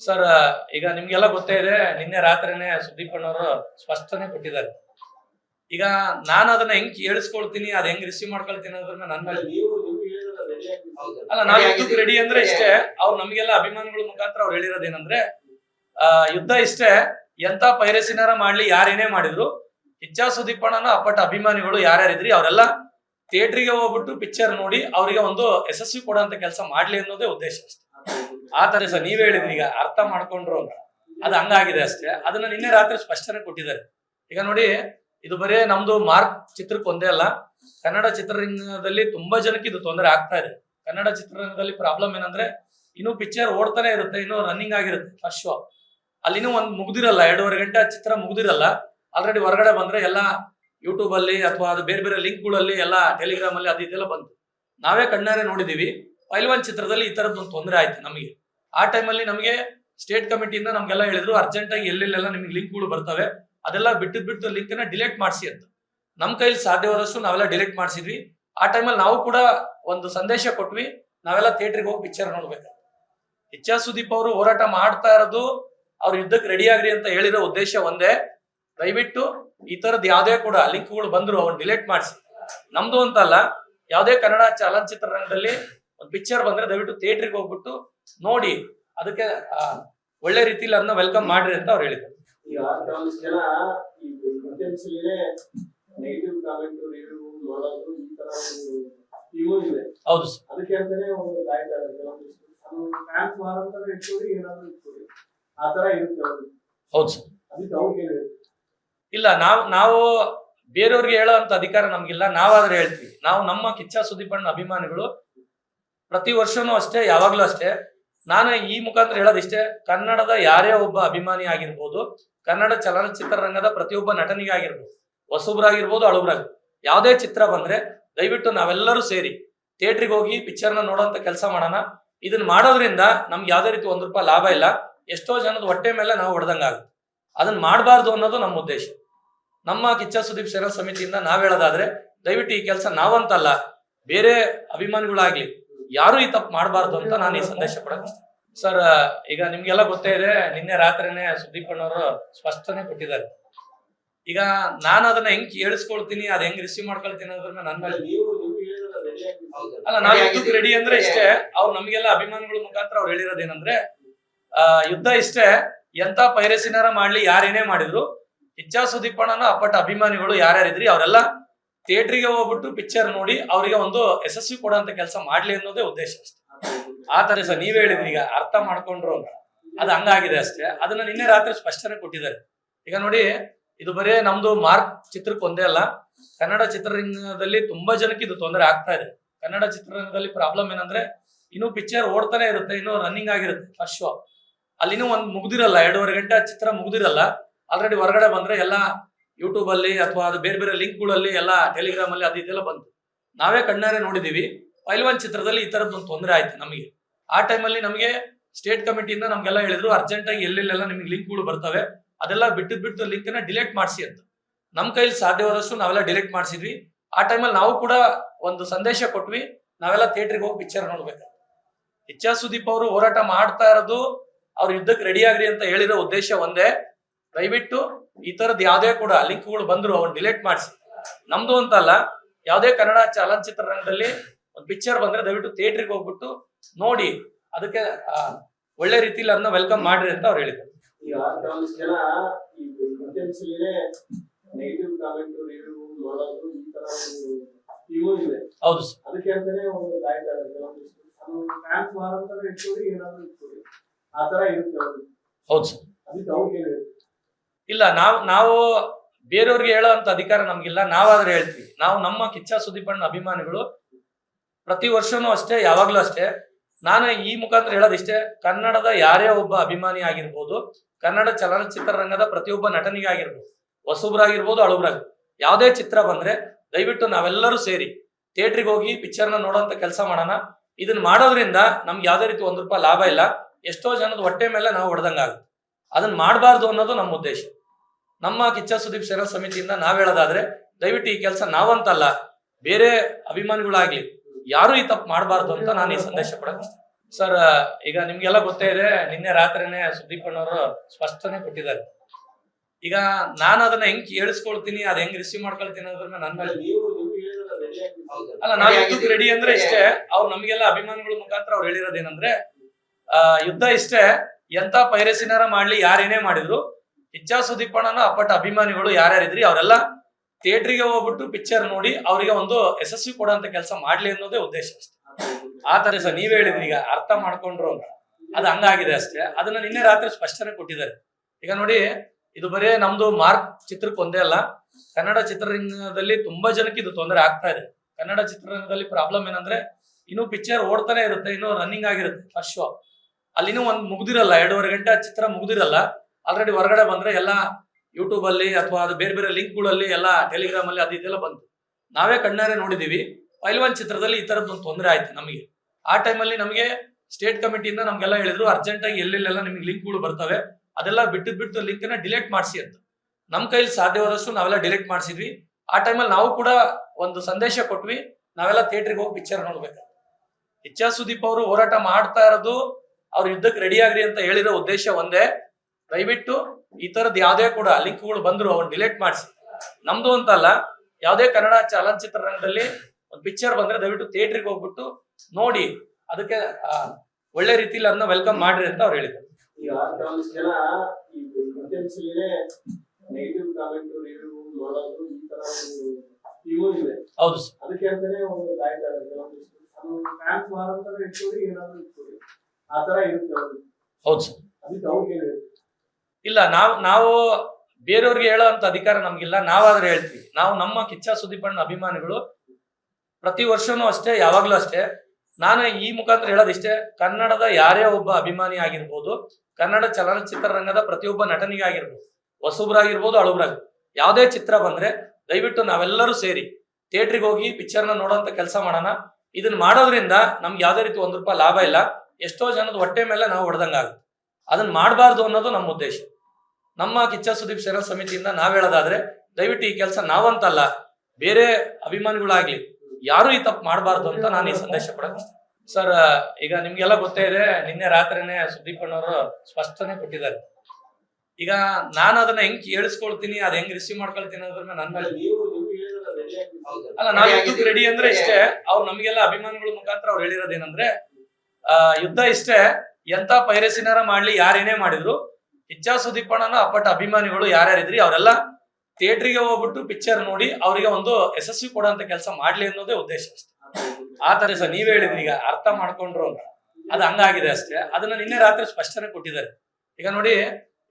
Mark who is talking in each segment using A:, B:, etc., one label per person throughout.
A: Sir ಈಗ ನಿಮ್ಗೆಲ್ಲ ಗೊತ್ತೇ ಇದೆ ನಿನ್ನೆ ರಾತ್ರಿನೇ ಸುದೀಪ್ ಅಣ್ಣವರು ಸ್ಪಷ್ಟನೆ ಕೊಟ್ಟಿದ್ದಾರೆ. ಈಗ ನಾನು ಅದನ್ನ ಹೆಂಗ್ ಕೇಳಿಸ್ಕೊಳ್ತೀನಿ ಅದ್ ಹೆಂಗ್ ರಿಸೀವ್ ಮಾಡ್ಕೊಳ್ತೀನಿ ಅನ್ನೋದನ್ನ ನನ್ನ ಮೇಲೆ ಅಲ್ಲ ನಾವು ಯುದ್ಧಕ್ಕೆ ರೆಡಿ ಅಂದ್ರೆ ಇಷ್ಟೇ ಅವ್ರು ನಮ್ಗೆಲ್ಲ ಅಭಿಮಾನಿಗಳ ಮುಖಾಂತರ ಅವ್ರು ಹೇಳಿರೋದೇನಂದ್ರೆ ಆ, ಯುದ್ಧ ಇಷ್ಟೇ ಎಂತ ಪೈರಸಿನಾರ ಮಾಡ್ಲಿ ಯಾರೇನೇ ಮಾಡಿದ್ರು ಇಚ್ಛಾ ಸುದೀಪಣ್ಣನ ಅಪ್ಪಟ ಅಭಿಮಾನಿಗಳು ಯಾರ್ಯಾರಿದ್ರಿ ಅವರೆಲ್ಲ ಥಿಯೇಟ್ರಿಗೆ ಹೋಗ್ಬಿಟ್ಟು ಪಿಕ್ಚರ್ ನೋಡಿ ಅವರಿಗೆ ಒಂದು ಯಶಸ್ವಿ ಕೊಡುವಂತ ಕೆಲಸ ಮಾಡ್ಲಿ ಅನ್ನೋದೇ ಉದ್ದೇಶ ಅಷ್ಟೇ. ಆ ತರ ಸರ್, ನೀವ್ ಹೇಳಿದ್ರಿ ಈಗ ಅರ್ಥ ಮಾಡ್ಕೊಂಡ್ರು ಅಂತ. ಅದು ಹಂಗಾಗಿದೆ ಅಷ್ಟೇ. ಅದನ್ನ ನಿನ್ನೆ ರಾತ್ರಿ ಸ್ಪಷ್ಟನೆ ಕೊಟ್ಟಿದ್ದಾರೆ. ಈಗ ನೋಡಿ, ಇದು ಬರೀ ನಮ್ದು ಮಾರ್ಕ್ ಚಿತ್ರಕ್ಕೆ ಒಂದೇ ಅಲ್ಲ, ಕನ್ನಡ ಚಿತ್ರರಂಗದಲ್ಲಿ ತುಂಬಾ ಜನಕ್ಕೆ ಇದು ತೊಂದರೆ ಆಗ್ತಾ ಇದೆ. ಕನ್ನಡ ಚಿತ್ರರಂಗದಲ್ಲಿ ಪ್ರಾಬ್ಲಮ್ ಏನಂದ್ರೆ, ಇನ್ನು ಪಿಕ್ಚರ್ ಓಡ್ತಾನೆ ಇರುತ್ತೆ, ಇನ್ನು ರನ್ನಿಂಗ್ ಆಗಿರುತ್ತೆ ಫಸ್ಟ್ ಶೋ ಅಲ್ಲಿನೂ ಒಂದ್ ಮುಗ್ದಿರಲ್ಲ, ಎರಡೂವರೆ ಗಂಟೆ ಚಿತ್ರ ಮುಗ್ದಿರಲ್ಲ. ಆಲ್ರೆಡಿ ಹೊರಗಡೆ ಬಂದ್ರೆ ಎಲ್ಲ ಯೂಟ್ಯೂಬ್ ಅಲ್ಲಿ ಅಥವಾ ಅದು ಬೇರೆ ಬೇರೆ ಲಿಂಕ್ಗಳಲ್ಲಿ ಎಲ್ಲ ಟೆಲಿಗ್ರಾಮ್ ಅಲ್ಲಿ ಅದು ಇದೆಲ್ಲ ಬಂತು. ನಾವೇ ಕಣ್ಣಾರೆ ನೋಡಿದೀವಿ. ಪೈಲ್ವಾನ್ ಚಿತ್ರದಲ್ಲಿ ಈ ತರದ್ದು ಒಂದು ತೊಂದರೆ ಆಯ್ತು ನಮಗೆ. ಆ ಟೈಮಲ್ಲಿ ನಮಗೆ ಸ್ಟೇಟ್ ಕಮಿಟಿಯಿಂದ ನಮ್ಗೆಲ್ಲ ಹೇಳಿದ್ರು ಅರ್ಜೆಂಟ್ ಆಗಿ ಎಲ್ಲೆಲ್ಲೆಲ್ಲ ನಿಮಗೆ ಲಿಂಕ್ಗಳು ಬರ್ತವೆ. ಅದೆಲ್ಲ ಬಿಟ್ಟು ಬಿಟ್ಟು ಲಿಂಕ್ನ ಡಿಲೀಟ್ ಮಾಡಿಸಿ ಅಂತ. ನಮ್ಮ ಕೈಲಿ ಸಾಧ್ಯವಾದಷ್ಟು ನಾವೆಲ್ಲ ಡಿಲೀಟ್ ಮಾಡಿಸಿದ್ವಿ. ಆ ಟೈಮಲ್ಲಿ ನಾವು ಕೂಡ ಒಂದು ಸಂದೇಶ ಕೊಟ್ವಿ, ನಾವೆಲ್ಲ ಥಿಯೇಟ್ರಿಗೆ ಹೋಗಿ ಪಿಕ್ಚರ್ ನೋಡ್ಬೇಕು. ಆರ್ ಸುದೀಪ್ ಅವರು ಹೋರಾಟ ಮಾಡ್ತಾ ಇರೋದು, ಅವ್ರ ಯುದ್ಧಕ್ಕೆ ರೆಡಿ ಆಗ್ರಿ ಅಂತ ಹೇಳಿರೋ ಉದ್ದೇಶ ಒಂದೇ. ದಯವಿಟ್ಟು ಈ ತರದ್ ಯಾವ್ದೇ ಕೂಡ ಲಿಂಕ್ಗಳು ಬಂದ್ರು ಅವ್ನ ಡಿಲೀಟ್ ಮಾಡಿಸಿ. ನಮ್ದು ಅಂತಲ್ಲ ಯಾವ್ದೇ ಕನ್ನಡ ಚಲನಚಿತ್ರರಂಗದಲ್ಲಿ ಒಂದು ಪಿಕ್ಚರ್ ಬಂದ್ರೆ ದಯವಿಟ್ಟು ಥಿಯೇಟ್ರಿಗೆ ಹೋಗ್ಬಿಟ್ಟು ನೋಡಿ ಅದಕ್ಕೆ ಒಳ್ಳೆ ರೀತಿಲಿ ಅದನ್ನ ವೆಲ್ಕಮ್ ಮಾಡ್ರಿ ಅಂತ ಅವ್ರು ಹೇಳಿದ್ರು. ಹೌದು ಹೌದು ಸರ್
B: ಅದಕ್ಕೆ ಅವ್ರಿಗೆ ಏನು ಹೇಳಿ
A: ಇಲ್ಲ, ನಾವು ನಾವು ಬೇರೆಯವ್ರಿಗೆ ಹೇಳೋ ಅಂತ ಅಧಿಕಾರ ನಮ್ಗಿಲ್ಲ, ನಾವಾದ್ರೆ ಹೇಳ್ತೀವಿ. ನಾವು ನಮ್ಮ ಕಿಚ್ಚ ಸುದೀಪಣ್ಣ ಅಭಿಮಾನಿಗಳು ಪ್ರತಿ ವರ್ಷನೂ ಅಷ್ಟೇ, ಯಾವಾಗ್ಲೂ ಅಷ್ಟೇ. ನಾನು ಈ ಮುಖಾಂತರ ಹೇಳೋದಿಷ್ಟೇ ಕನ್ನಡದ ಯಾರೇ ಒಬ್ಬ ಅಭಿಮಾನಿ ಆಗಿರ್ಬೋದು, ಕನ್ನಡ ಚಲನಚಿತ್ರರಂಗದ ಪ್ರತಿಯೊಬ್ಬ ನಟನಿಗೆ ಆಗಿರ್ಬೋದು, ಹೊಸಬ್ರಾಗಿರ್ಬೋದು ಅಳುಬ್ರಾಗಿರ್ಬೋದು ಯಾವುದೇ ಚಿತ್ರ ಬಂದ್ರೆ ದಯವಿಟ್ಟು ನಾವೆಲ್ಲರೂ ಸೇರಿ ಥಿಯೇಟ್ರಿಗೆ ಹೋಗಿ ಪಿಕ್ಚರ್ನ ನೋಡೋಂತ ಕೆಲಸ ಮಾಡೋಣ. ಇದನ್ನ ಮಾಡೋದ್ರಿಂದ ನಮ್ಗೆ ಯಾವುದೇ ರೀತಿ ಒಂದ್ ರೂಪಾಯಿ ಲಾಭ ಇಲ್ಲ. ಎಷ್ಟೋ ಜನದ ಹೊಟ್ಟೆ ಮೇಲೆ ನಾವು ಹೊಡೆದಂಗಾಗುತ್ತೆ. ಅದನ್ನ ಮಾಡಬಾರ್ದು ಅನ್ನೋದು ನಮ್ಮ ಉದ್ದೇಶ. ನಮ್ಮ ಕಿಚ್ಚ ಸುದೀಪ್ ಶರಣ ಸಮಿತಿಯಿಂದ ನಾವ್ ಹೇಳೋದಾದ್ರೆ ದಯವಿಟ್ಟು ಈ ಕೆಲಸ ನಾವಂತಲ್ಲ ಬೇರೆ ಅಭಿಮಾನಿಗಳಾಗ್ಲಿ ಯಾರು ಈ ತಪ್ಪು ಮಾಡಬಾರ್ದು ಅಂತ ನಾನು ಈ ಸಂದೇಶ ಕೊಡಕ್ಕೆ ಸರ್ ಈಗ ನಿಮ್ಗೆಲ್ಲ ಗೊತ್ತೇ ಇದೆ ನಿನ್ನೆ ರಾತ್ರಿನೇ ಸುದೀಪ್ ಅಣ್ಣವರು ಸ್ಪಷ್ಟನೆ ಕೊಟ್ಟಿದ್ದಾರೆ. ಈಗ ನಾನು ಅದನ್ನ ಹೆಂಗ್ ಕೇಳಿಸ್ಕೊಳ್ತೀನಿ ಅದ್ ಹೆಂಗ್ ರಿಸೀವ್ ಮಾಡ್ಕೊಳ್ತೀನಿ ಅನ್ನೋದನ್ನ ನನ್ನ ಅಲ್ಲ ನಾವು ಯುದ್ಧಕ್ಕೆ ರೆಡಿ ಅಂದ್ರೆ ಇಷ್ಟೇ. ಅವ್ರು ನಮ್ಗೆಲ್ಲ ಅಭಿಮಾನಿಗಳ ಮುಖಾಂತರ ಅವ್ರು ಹೇಳಿರೋದೇನಂದ್ರೆ ಆ, ಯುದ್ಧ ಇಷ್ಟೇ. ಎಂತ ಪೈರಸಿನಾರ ಮಾಡ್ಲಿ ಯಾರೇನೇ ಮಾಡಿದ್ರು. ಇಚ್ಛಾ ಸುದೀಪಣ್ಣನ ಅಪ್ಪಟ ಅಭಿಮಾನಿಗಳು ಯಾರ್ಯಾರಿದ್ರಿ? ಅವರೆಲ್ಲ ಥಿಯೇಟ್ರಿಗೆ ಹೋಗ್ಬಿಟ್ಟು ಪಿಕ್ಚರ್ ನೋಡಿ ಅವರಿಗೆ ಒಂದು ಯಶಸ್ವಿ ಕೊಡುವಂತ ಕೆಲಸ ಮಾಡ್ಲಿ ಅನ್ನೋದೇ ಉದ್ದೇಶ ಅಷ್ಟೇ. ಆ ತರ ಸರ್, ನೀವೇ ಹೇಳಿದ್ರಿ ಈಗ ಅರ್ಥ ಮಾಡ್ಕೊಂಡ್ರು ಅಂತ. ಅದು ಹಂಗಾಗಿದೆ ಅಷ್ಟೇ. ಅದನ್ನ ನಿನ್ನೆ ರಾತ್ರಿ ಸ್ಪಷ್ಟನೆ ಕೊಟ್ಟಿದ್ದಾರೆ. ಈಗ ನೋಡಿ, ಇದು ಬರೀ ನಮ್ದು ಮಾರ್ಕ್ ಚಿತ್ರಕ್ಕೆ ಒಂದೇ ಅಲ್ಲ, ಕನ್ನಡ ಚಿತ್ರರಂಗದಲ್ಲಿ ತುಂಬಾ ಜನಕ್ಕೆ ಇದು ತೊಂದರೆ ಆಗ್ತಾ ಇದೆ. ಕನ್ನಡ ಚಿತ್ರರಂಗದಲ್ಲಿ ಪ್ರಾಬ್ಲಮ್ ಏನಂದ್ರೆ, ಇನ್ನು ಪಿಕ್ಚರ್ ಓಡ್ತಾನೆ ಇರುತ್ತೆ, ಇನ್ನು ರನ್ನಿಂಗ್ ಆಗಿರುತ್ತೆ ಫಸ್ಟ್ ಶೋ ಅಲ್ಲಿನೂ ಒಂದ್ ಮುಗ್ದಿರಲ್ಲ, ಎರಡೂವರೆ ಗಂಟೆ ಚಿತ್ರ ಮುಗ್ದಿರಲ್ಲ. ಆಲ್ರೆಡಿ ಹೊರಗಡೆ ಬಂದ್ರೆ ಎಲ್ಲ ಯೂಟ್ಯೂಬ್ ಅಲ್ಲಿ ಅಥವಾ ಅದು ಬೇರೆ ಬೇರೆ ಲಿಂಕ್ಗಳಲ್ಲಿ ಎಲ್ಲ ಟೆಲಿಗ್ರಾಮ್ ಅಲ್ಲಿ ಅದು ಇದೆಲ್ಲ ಬಂತು. ನಾವೇ ಕಣ್ಣಾರೆ ನೋಡಿದೀವಿ. ಪೈಲ್ವಾನ್ ಚಿತ್ರದಲ್ಲಿ ಈ ತರದ್ದು ತೊಂದರೆ ಆಯ್ತು ನಮಗೆ. ಆ ಟೈಮಲ್ಲಿ ನಮಗೆ ಸ್ಟೇಟ್ ಕಮಿಟಿಯಿಂದ ನಮ್ಗೆಲ್ಲ ಹೇಳಿದ್ರು ಅರ್ಜೆಂಟ್ ಆಗಿ ಎಲ್ಲೆಲ್ಲೆಲ್ಲ ನಿಮಗೆ ಲಿಂಕ್ಗಳು ಬರ್ತವೆ. ಅದೆಲ್ಲ ಬಿಟ್ಟು ಬಿಟ್ಟು ಲಿಂಕ್ನ ಡಿಲೀಟ್ ಮಾಡಿಸಿ ಅಂತ. ನಮ್ ಕೈಲಿ ಸಾಧ್ಯವಾದಷ್ಟು ನಾವೆಲ್ಲ ಡಿಲೀಟ್ ಮಾಡಿಸಿದ್ವಿ. ಆ ಟೈಮಲ್ಲಿ ನಾವು ಕೂಡ ಒಂದು ಸಂದೇಶ ಕೊಟ್ವಿ. ನಾವೆಲ್ಲ ಥಿಯೇಟ್ರಿಗೆ ಹೋಗಿ ಪಿಕ್ಚರ್ ನೋಡ್ಬೇಕು. ಆರ್ ಸುದೀಪ್ ಅವರು ಹೋರಾಟ ಮಾಡ್ತಾ ಇರೋದು, ಅವ್ರ ಯುದ್ಧಕ್ಕೆ ರೆಡಿ ಆಗ್ರಿ ಅಂತ ಹೇಳಿರೋ ಉದ್ದೇಶ ಒಂದೇ. ದಯವಿಟ್ಟು ಈ ತರದ್ ಯಾವ್ದೇ ಕೂಡ ಲಿಂಕ್ಗಳು ಬಂದ್ರು ಅವ್ನ ಡಿಲೀಟ್ ಮಾಡಿಸಿ. ನಮ್ದು ಅಂತಲ್ಲ ಯಾವ್ದೇ ಕನ್ನಡ ಚಲನಚಿತ್ರರಂಗದಲ್ಲಿ ಒಂದು ಪಿಕ್ಚರ್ ಬಂದ್ರೆ ದಯವಿಟ್ಟು ಥಿಯೇಟ್ರಿಗೆ ಹೋಗ್ಬಿಟ್ಟು ನೋಡಿ ಅದಕ್ಕೆ ಒಳ್ಳೆ ರೀತಿಲಿ ಅದನ್ನ ವೆಲ್ಕಮ್ ಮಾಡ್ರಿ ಅಂತ ಅವ್ರು ಹೇಳಿದ್ರು. ಹೌದು ಸರ್
B: ಅದಕ್ಕೆ ಅವ್ರಿಗೆ ಏನು ಹೇಳಿ
A: ಇಲ್ಲ, ನಾವು ನಾವು ಬೇರೆಯವ್ರಿಗೆ ಹೇಳೋ ಅಂತ ಅಧಿಕಾರ ನಮ್ಗಿಲ್ಲ, ನಾವಾದ್ರೆ ಹೇಳ್ತೀವಿ. ನಾವು ನಮ್ಮ ಕಿಚ್ಚ ಸುದೀಪಣ್ಣ ಅಭಿಮಾನಿಗಳು ಪ್ರತಿ ವರ್ಷನೂ ಅಷ್ಟೇ, ಯಾವಾಗ್ಲೂ ಅಷ್ಟೇ. ನಾನು ಈ ಮುಖಾಂತರ ಹೇಳೋದಿಷ್ಟೇ ಕನ್ನಡದ ಯಾರೇ ಒಬ್ಬ ಅಭಿಮಾನಿ ಆಗಿರ್ಬೋದು, ಕನ್ನಡ ಚಲನಚಿತ್ರರಂಗದ ಪ್ರತಿಯೊಬ್ಬ ನಟನಿಗೆ ಆಗಿರ್ಬೋದು, ಹೊಸಬ್ರಾಗಿರ್ಬೋದು, ಅಳುಬ್ರಾಗಿರ್ಬೋದು, ಯಾವುದೇ ಚಿತ್ರ ಬಂದ್ರೆ ದಯವಿಟ್ಟು ನಾವೆಲ್ಲರೂ ಸೇರಿ ಥಿಯೇಟ್ರಿಗೆ ಹೋಗಿ ಪಿಕ್ಚರ್ನ ನೋಡೋಂತ ಕೆಲಸ ಮಾಡೋಣ. ಇದನ್ನ ಮಾಡೋದ್ರಿಂದ ನಮ್ಗೆ ಯಾವುದೇ ರೀತಿ ಒಂದು ರೂಪಾಯಿ ಲಾಭ ಇಲ್ಲ. ಎಷ್ಟೋ ಜನದ ಹೊಟ್ಟೆ ಮೇಲೆ ನಾವು ಹೊಡೆದಂಗಾಗುತ್ತೆ. ಅದನ್ನ ಮಾಡಬಾರ್ದು ಅನ್ನೋದು ನಮ್ಮ ಉದ್ದೇಶ. ನಮ್ಮ ಕಿಚ್ಚ ಸುದೀಪ್ ಶರ ಸಮಿತಿಯಿಂದ ನಾವ್ ಹೇಳೋದಾದ್ರೆ ದಯವಿಟ್ಟು ಈ ಕೆಲಸ ನಾವಂತಲ್ಲ ಬೇರೆ ಅಭಿಮಾನಿಗಳಾಗ್ಲಿ ಯಾರು ಈ ತಪ್ಪು ಮಾಡಬಾರ್ದು ಅಂತ ನಾನು ಈ ಸಂದೇಶ ಕೊಡಕ್ಕೆ ಸರ್ ಈಗ ನಿಮ್ಗೆಲ್ಲ ಗೊತ್ತೇ ಇದೆ ನಿನ್ನೆ ರಾತ್ರಿನೇ ಸುದೀಪ್ ಅಣ್ಣವರು ಸ್ಪಷ್ಟನೆ ಕೊಟ್ಟಿದ್ದಾರೆ. ಈಗ ನಾನು ಅದನ್ನ ಹೆಂಗ್ ಕೇಳಿಸ್ಕೊಳ್ತೀನಿ ಅದ್ ಹೆಂಗ್ ರಿಸೀವ್ ಮಾಡ್ಕೊಳ್ತೀನಿ ಅನ್ನೋದ್ರ ನನ್ನ ಮೇಲೆ ಅಲ್ಲ ನಾವು ಯುದ್ಧಕ್ಕೆ ರೆಡಿ ಅಂದ್ರೆ ಇಷ್ಟೇ ಅವ್ರು ನಮ್ಗೆಲ್ಲ ಅಭಿಮಾನಿಗಳ ಮುಖಾಂತರ ಅವ್ರು ಹೇಳಿರೋದೇನಂದ್ರೆ ಆ ಯುದ್ಧ ಇಷ್ಟೇ ಎಂತ ಪೈರಸಿನಾರ ಮಾಡ್ಲಿ ಯಾರೇನೇ ಮಾಡಿದ್ರು ಇಚ್ಛಾ ಸುದೀಪಣ್ಣನ ಅಪ್ಪಟ ಅಭಿಮಾನಿಗಳು ಯಾರ್ಯಾರಿದ್ರಿ ಅವರೆಲ್ಲ ಥಿಯೇಟ್ರಿಗೆ ಹೋಗ್ಬಿಟ್ಟು ಪಿಕ್ಚರ್ ನೋಡಿ ಅವರಿಗೆ ಒಂದು ಯಶಸ್ವಿ ಕೊಡುವಂತ ಕೆಲಸ ಮಾಡ್ಲಿ ಅನ್ನೋದೇ ಉದ್ದೇಶ ಅಷ್ಟೇ. ಆ ತರ ಸರ್, ನೀವ್ ಹೇಳಿದ್ರಿ, ಈಗ ಅರ್ಥ ಮಾಡ್ಕೊಂಡ್ರು ಅಂತ. ಅದು ಹಂಗಾಗಿದೆ ಅಷ್ಟೇ. ಅದನ್ನ ನಿನ್ನೆ ರಾತ್ರಿ ಸ್ಪಷ್ಟನೆ ಕೊಟ್ಟಿದ್ದಾರೆ. ಈಗ ನೋಡಿ, ಇದು ಬರೀ ನಮ್ದು ಮಾರ್ಕ್ ಚಿತ್ರಕ್ಕೆ ಒಂದೇ ಅಲ್ಲ, ಕನ್ನಡ ಚಿತ್ರರಂಗದಲ್ಲಿ ತುಂಬಾ ಜನಕ್ಕೆ ಇದು ತೊಂದರೆ ಆಗ್ತಾ ಇದೆ. ಕನ್ನಡ ಚಿತ್ರರಂಗದಲ್ಲಿ ಪ್ರಾಬ್ಲಮ್ ಏನಂದ್ರೆ, ಇನ್ನು ಪಿಕ್ಚರ್ ಓಡ್ತಾನೆ ಇರುತ್ತೆ, ಇನ್ನು ರನ್ನಿಂಗ್ ಆಗಿರುತ್ತೆ ಫಸ್ಟ್ ಶೋ ಅಲ್ಲಿನೂ ಒಂದ್ ಮುಗ್ದಿರಲ್ಲ, ಎರಡೂವರೆ ಗಂಟೆ ಚಿತ್ರ ಮುಗ್ದಿರಲ್ಲ. ಆಲ್ರೆಡಿ ಹೊರಗಡೆ ಬಂದ್ರೆ ಎಲ್ಲ ಯೂಟ್ಯೂಬ್ ಅಲ್ಲಿ ಅಥವಾ ಅದು ಬೇರೆ ಬೇರೆ ಲಿಂಕ್ಗಳಲ್ಲಿ ಎಲ್ಲ ಟೆಲಿಗ್ರಾಮ್ ಅಲ್ಲಿ ಅದು ಇದೆಲ್ಲ ಬಂತು. ನಾವೇ ಕಣ್ಣಾರೆ ನೋಡಿದೀವಿ. ಪೈಲ್ವಾನ್ ಚಿತ್ರದಲ್ಲಿ ಈ ತರದ್ದೊಂದು ತೊಂದರೆ ಆಯ್ತು ನಮಗೆ. ಆ ಟೈಮಲ್ಲಿ ನಮಗೆ ಸ್ಟೇಟ್ ಕಮಿಟಿಯಿಂದ ನಮ್ಗೆಲ್ಲ ಹೇಳಿದ್ರು ಅರ್ಜೆಂಟ್ ಆಗಿ ಎಲ್ಲೆಲ್ಲೆಲ್ಲ ನಿಮಗೆ ಲಿಂಕ್ಗಳು ಬರ್ತವೆ. ಅದೆಲ್ಲ ಬಿಟ್ಟು ಬಿಟ್ಟು ಲಿಂಕ್ನ ಡಿಲೀಟ್ ಮಾಡಿಸಿ ಅಂತ. ನಮ್ಮ ಕೈಲಿ ಸಾಧ್ಯವಾದಷ್ಟು ನಾವೆಲ್ಲ ಡಿಲೀಟ್ ಮಾಡಿಸಿದ್ವಿ. ಆ ಟೈಮಲ್ಲಿ ನಾವು ಕೂಡ ಒಂದು ಸಂದೇಶ ಕೊಟ್ವಿ, ನಾವೆಲ್ಲ ಥಿಯೇಟ್ರಿಗೆ ಹೋಗಿ ಪಿಕ್ಚರ್ ನೋಡ್ಬೇಕು. ಇಚ್ಛಾ ಸುದೀಪ್ ಅವರು ಹೋರಾಟ ಮಾಡ್ತಾ ಇರೋದು, ಅವ್ರ ಯುದ್ಧಕ್ಕೆ ರೆಡಿ ಆಗ್ರಿ ಅಂತ ಹೇಳಿರೋ ಉದ್ದೇಶ ಒಂದೇ. ದಯವಿಟ್ಟು ಈ ತರದ್ ಯಾವುದೇ ಕೂಡ ಲಿಂಕ್ಗಳು ಬಂದ್ರು ಅವ್ರು ಡಿಲೀಟ್ ಮಾಡಿಸಿ. ನಮ್ದು ಅಂತಲ್ಲ ಯಾವುದೇ ಕನ್ನಡ ಚಲನಚಿತ್ರರಂಗದಲ್ಲಿ ಒಂದು ಪಿಕ್ಚರ್ ಬಂದ್ರೆ ದಯವಿಟ್ಟು ಥಿಯೇಟ್ರಿಗೆ ಹೋಗ್ಬಿಟ್ಟು ನೋಡಿ ಅದಕ್ಕೆ ಒಳ್ಳೆ ರೀತಿಲಿ ಅದನ್ನ ವೆಲ್ಕಮ್ ಮಾಡ್ರಿ ಅಂತ ಅವ್ರು ಹೇಳಿದ್ರು. ಹೌದು ಹೌದು ಸರ್
B: ಅದಕ್ಕೆ ಅವ್ರಿಗೆ ಏನ್ ಹೇಳ್ತೀವಿ?
A: ಇಲ್ಲ, ನಾವು ನಾವು ಬೇರೆಯವ್ರಿಗೆ ಹೇಳೋ ಅಂತ ಅಧಿಕಾರ ನಮ್ಗಿಲ್ಲ, ನಾವಾದ್ರೆ ಹೇಳ್ತೀವಿ. ನಾವು ನಮ್ಮ ಕಿಚ್ಚ ಸುದೀಪಣ್ಣ ಅಭಿಮಾನಿಗಳು ಪ್ರತಿ ವರ್ಷನೂ ಅಷ್ಟೇ, ಯಾವಾಗ್ಲೂ ಅಷ್ಟೇ. ನಾನು ಈ ಮುಖಾಂತರ ಹೇಳೋದಿಷ್ಟೇ, ಕನ್ನಡದ ಯಾರೇ ಒಬ್ಬ ಅಭಿಮಾನಿ ಆಗಿರ್ಬೋದು, ಕನ್ನಡ ಚಲನಚಿತ್ರರಂಗದ ಪ್ರತಿಯೊಬ್ಬ ನಟನಿಗೆ ಆಗಿರ್ಬೋದು, ಹೊಸಬ್ರಾಗಿರ್ಬೋದು ಅಳುಬ್ರಾಗಿರ್ಬೋದು ಯಾವುದೇ ಚಿತ್ರ ಬಂದ್ರೆ ದಯವಿಟ್ಟು ನಾವೆಲ್ಲರೂ ಸೇರಿ ಥಿಯೇಟ್ರಿಗೆ ಹೋಗಿ ಪಿಕ್ಚರ್ನ ನೋಡೋಂತ ಕೆಲಸ ಮಾಡೋಣ. ಇದನ್ನ ಮಾಡೋದ್ರಿಂದ ನಮ್ಗೆ ಯಾವುದೇ ರೀತಿ ಒಂದ್ ರೂಪಾಯಿ ಲಾಭ ಇಲ್ಲ. ಎಷ್ಟೋ ಜನದ ಹೊಟ್ಟೆ ಮೇಲೆ ನಾವು ಹೊಡೆದಂಗಾಗುತ್ತೆ. ಅದನ್ನ ಮಾಡಬಾರ್ದು ಅನ್ನೋದು ನಮ್ಮ ಉದ್ದೇಶ. ನಮ್ಮ ಕಿಚ್ಚ ಸುದೀಪ್ ಶರಣ ಸಮಿತಿಯಿಂದ ನಾವ್ ಹೇಳೋದಾದ್ರೆ, ದಯವಿಟ್ಟು ಈ ಕೆಲಸ ನಾವಂತಲ್ಲ, ಬೇರೆ ಅಭಿಮಾನಿಗಳಾಗ್ಲಿ, ಯಾರು ಈ ತಪ್ಪು ಮಾಡಬಾರ್ದು ಅಂತ ನಾನು ಈ ಸಂದೇಶ ಕೊಡಕ್ಕೆ ಸರ್ ಈಗ ನಿಮ್ಗೆಲ್ಲ ಗೊತ್ತೇ ಇದೆ, ನಿನ್ನೆ ರಾತ್ರಿನೇ ಸುದೀಪ್ ಅಣ್ಣವರು ಸ್ಪಷ್ಟನೆ ಕೊಟ್ಟಿದ್ದಾರೆ. ಈಗ ನಾನು ಅದನ್ನ ಹೆಂಗ್ ಕೇಳಿಸ್ಕೊಳ್ತೀನಿ, ಅದ್ ಹೆಂಗ್ ರಿಸೀವ್ ಮಾಡ್ಕೊಳ್ತೀನಿ ಅನ್ನೋದ್ರ ನನ್ನ ಅಲ್ಲ, ನಾವು ಯುದ್ಧಕ್ಕೆ ರೆಡಿ ಅಂದ್ರೆ ಇಷ್ಟೇ, ಅವ್ರು ನಮಗೆಲ್ಲ ಅಭಿಮಾನಿಗಳ ಮುಖಾಂತರ ಅವ್ರು ಹೇಳಿರೋದೇನಂದ್ರೆ, ಆ, ಯುದ್ಧ ಇಷ್ಟೇ, ಎಂತ ಪೈರಸಿನಾರ ಮಾಡ್ಲಿ ಯಾರೇನೇ ಮಾಡಿದ್ರು ಇಚ್ಛಾ ಸುದೀಪಣ್ಣನ ಅಪ್ಪಟ ಅಭಿಮಾನಿಗಳು ಯಾರ್ಯಾರಿದ್ರಿ ಅವರೆಲ್ಲ ಥಿಯೇಟ್ರಿಗೆ ಹೋಗ್ಬಿಟ್ಟು ಪಿಕ್ಚರ್ ನೋಡಿ ಅವರಿಗೆ ಒಂದು ಯಶಸ್ವಿ ಕೊಡುವಂತ ಕೆಲಸ ಮಾಡ್ಲಿ ಅನ್ನೋದೇ ಉದ್ದೇಶ ಅಷ್ಟೇ. ಆ ತರ ಸರ್, ನೀವ್ ಹೇಳಿದ್ರಿ ಈಗ ಅರ್ಥ ಮಾಡ್ಕೊಂಡ್ರು ಅಂತ. ಅದು ಹಂಗಾಗಿದೆ ಅಷ್ಟೇ. ಅದನ್ನ ನಿನ್ನೆ ರಾತ್ರಿ ಸ್ಪಷ್ಟನೆ ಕೊಟ್ಟಿದ್ದಾರೆ. ಈಗ ನೋಡಿ,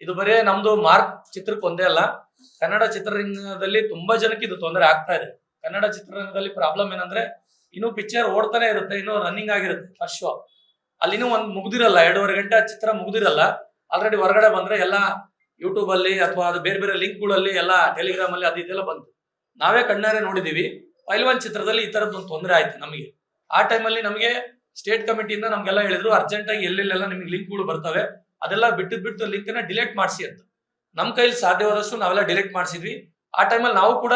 A: ಇದು ಬರೀ ನಮ್ದು ಮಾರ್ಕ್ ಚಿತ್ರಕ್ಕೆ ಒಂದೇ ಅಲ್ಲ, ಕನ್ನಡ ಚಿತ್ರರಂಗದಲ್ಲಿ ತುಂಬಾ ಜನಕ್ಕೆ ಇದು ತೊಂದರೆ ಆಗ್ತಾ ಇದೆ. ಕನ್ನಡ ಚಿತ್ರರಂಗದಲ್ಲಿ ಪ್ರಾಬ್ಲಮ್ ಏನಂದ್ರೆ, ಇನ್ನು ಪಿಕ್ಚರ್ ಓಡ್ತಾನೆ ಇರುತ್ತೆ, ಇನ್ನು ರನ್ನಿಂಗ್ ಆಗಿರುತ್ತೆ ಫಸ್ಟ್ ಶೋ ಅಲ್ಲಿನೂ ಒಂದ್ ಮುಗ್ದಿರಲ್ಲ, ಎರಡೂವರೆ ಗಂಟೆ ಚಿತ್ರ ಮುಗ್ದಿರಲ್ಲ. ಆಲ್ರೆಡಿ ಹೊರಗಡೆ ಬಂದ್ರೆ ಎಲ್ಲ ಯೂಟ್ಯೂಬ್ ಅಲ್ಲಿ ಅಥವಾ ಅದು ಬೇರೆ ಬೇರೆ ಲಿಂಕ್ಗಳಲ್ಲಿ ಎಲ್ಲ ಟೆಲಿಗ್ರಾಮ್ ಅಲ್ಲಿ ಅದು ಇದೆಲ್ಲ ಬಂತು. ನಾವೇ ಕಣ್ಣಾರೆ ನೋಡಿದೀವಿ. ಪೈಲ್ವಾನ್ ಚಿತ್ರದಲ್ಲಿ ಈ ತರದ್ದೊಂದು ತೊಂದರೆ ಆಯ್ತು ನಮಗೆ. ಆ ಟೈಮಲ್ಲಿ ನಮಗೆ ಸ್ಟೇಟ್ ಕಮಿಟಿಯಿಂದ ನಮ್ಗೆಲ್ಲ ಹೇಳಿದ್ರು ಅರ್ಜೆಂಟ್ ಆಗಿ ಎಲ್ಲೆಲ್ಲೆಲ್ಲ ನಿಮಗೆ ಲಿಂಕ್ಗಳು ಬರ್ತವೆ. ಅದೆಲ್ಲ ಬಿಟ್ಟು ಬಿಟ್ಟು ಲಿಂಕ್ನ ಡಿಲೀಟ್ ಮಾಡಿಸಿ ಅಂತ. ನಮ್ಮ ಕೈಲಿ ಸಾಧ್ಯವಾದಷ್ಟು ನಾವೆಲ್ಲ ಡಿಲೀಟ್ ಮಾಡಿಸಿದ್ವಿ. ಆ ಟೈಮಲ್ಲಿ ನಾವು ಕೂಡ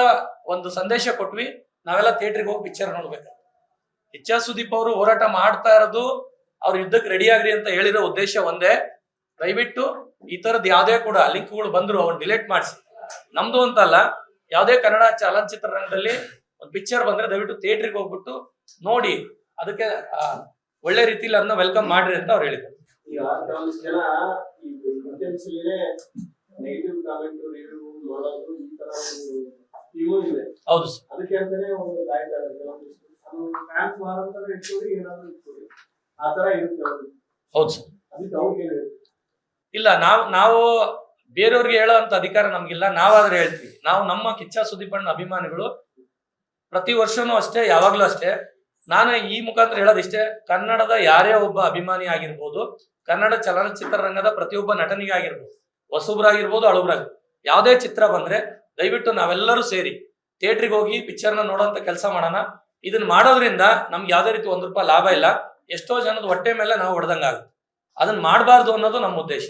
A: ಒಂದು ಸಂದೇಶ ಕೊಟ್ವಿ. ನಾವೆಲ್ಲ ಥಿಯೇಟ್ರಿಗೆ ಹೋಗಿ ಪಿಕ್ಚರ್ ನೋಡ್ಬೇಕು. ಇಚ್ಛಾ ಸುದೀಪ್ ಅವರು ಹೋರಾಟ ಮಾಡ್ತಾ ಇರೋದು, ಅವ್ರ ಯುದ್ಧಕ್ಕೆ ರೆಡಿ ಆಗ್ರಿ ಅಂತ ಹೇಳಿರೋ ಉದ್ದೇಶ ಒಂದೇ. ದಯವಿಟ್ಟು ಈ ತರದ್ ಯಾವುದೇ ಕೂಡ ಲಿಂಕ್ಗಳು ಬಂದ್ರು ಅವ್ನ ಡಿಲೀಟ್ ಮಾಡಿಸಿ. ನಮ್ದು ಅಂತಲ್ಲ ಯಾವುದೇ ಕನ್ನಡ ಚಲನಚಿತ್ರರಂಗದಲ್ಲಿ ಒಂದು ಪಿಕ್ಚರ್ ಬಂದ್ರೆ ದಯವಿಟ್ಟು ಥಿಯೇಟ್ರಿಗೆ ಹೋಗ್ಬಿಟ್ಟು ನೋಡಿ ಅದಕ್ಕೆ ಒಳ್ಳೆ ರೀತಿಲಿ ಅದನ್ನ ವೆಲ್ಕಮ್ ಮಾಡ್ರಿ ಅಂತ ಅವ್ರು ಹೇಳಿದ್ರು. ಹೌದು ಹೌದು ಸರ್
B: ಅದಕ್ಕೆ ಅವ್ರಿಗೆ ಏನ್ ಹೇಳ್ತೀವಿ?
A: ಇಲ್ಲ, ನಾವು ನಾವು ಬೇರೆಯವ್ರಿಗೆ ಹೇಳೋ ಅಂತ ಅಧಿಕಾರ ನಮ್ಗಿಲ್ಲ. ನಾವಾದ್ರೆ ಹೇಳ್ತೀವಿ. ನಾವು ನಮ್ಮ ಕಿಚ್ಚ ಸುದೀಪಣ್ಣ ಅಭಿಮಾನಿಗಳು ಪ್ರತಿ ವರ್ಷನೂ ಅಷ್ಟೇ, ಯಾವಾಗ್ಲೂ ಅಷ್ಟೇ. ನಾನು ಈ ಮುಖಾಂತರ ಹೇಳೋದಿಷ್ಟೇ ಕನ್ನಡದ ಯಾರೇ ಒಬ್ಬ ಅಭಿಮಾನಿ ಆಗಿರ್ಬೋದು, ಕನ್ನಡ ಚಲನಚಿತ್ರರಂಗದ ಪ್ರತಿಯೊಬ್ಬ ನಟನಿಗೆ ಆಗಿರ್ಬೋದು, ಹೊಸಬ್ರಾಗಿರ್ಬೋದು, ಅಳುಬ್ರಾಗ, ಯಾವುದೇ ಚಿತ್ರ ಬಂದ್ರೆ ದಯವಿಟ್ಟು ನಾವೆಲ್ಲರೂ ಸೇರಿ ಥಿಯೇಟ್ರಿಗೆ ಹೋಗಿ ಪಿಕ್ಚರ್ನ ನೋಡೋಂತ ಕೆಲಸ ಮಾಡೋಣ. ಇದನ್ನ ಮಾಡೋದ್ರಿಂದ ನಮ್ಗೆ ಯಾವುದೇ ರೀತಿ ಒಂದ್ ರೂಪಾಯಿ ಲಾಭ ಇಲ್ಲ. ಎಷ್ಟೋ ಜನದ ಹೊಟ್ಟೆ ಮೇಲೆ ನಾವು ಹೊಡೆದಂಗಾಗುತ್ತೆ. ಅದನ್ನ ಮಾಡಬಾರ್ದು ಅನ್ನೋದು ನಮ್ಮ ಉದ್ದೇಶ.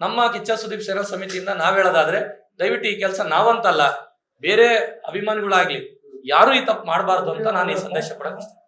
A: ನಮ್ಮ ಕಿಚ್ಚ ಸುದೀಪ್ ಶರಣ ಸಮಿತಿಯಿಂದ ನಾವ್ ಹೇಳೋದಾದ್ರೆ, ದಯವಿಟ್ಟು ಈ ಕೆಲಸ ನಾವಂತಲ್ಲ, ಬೇರೆ ಅಭಿಮಾನಿಗಳಾಗ್ಲಿ, ಯಾರು ಈ ತಪ್ಪು ಮಾಡಬಾರ್ದು ಅಂತ ನಾನು ಈ ಸಂದೇಶ ಕೊಡಕ್ಕೆ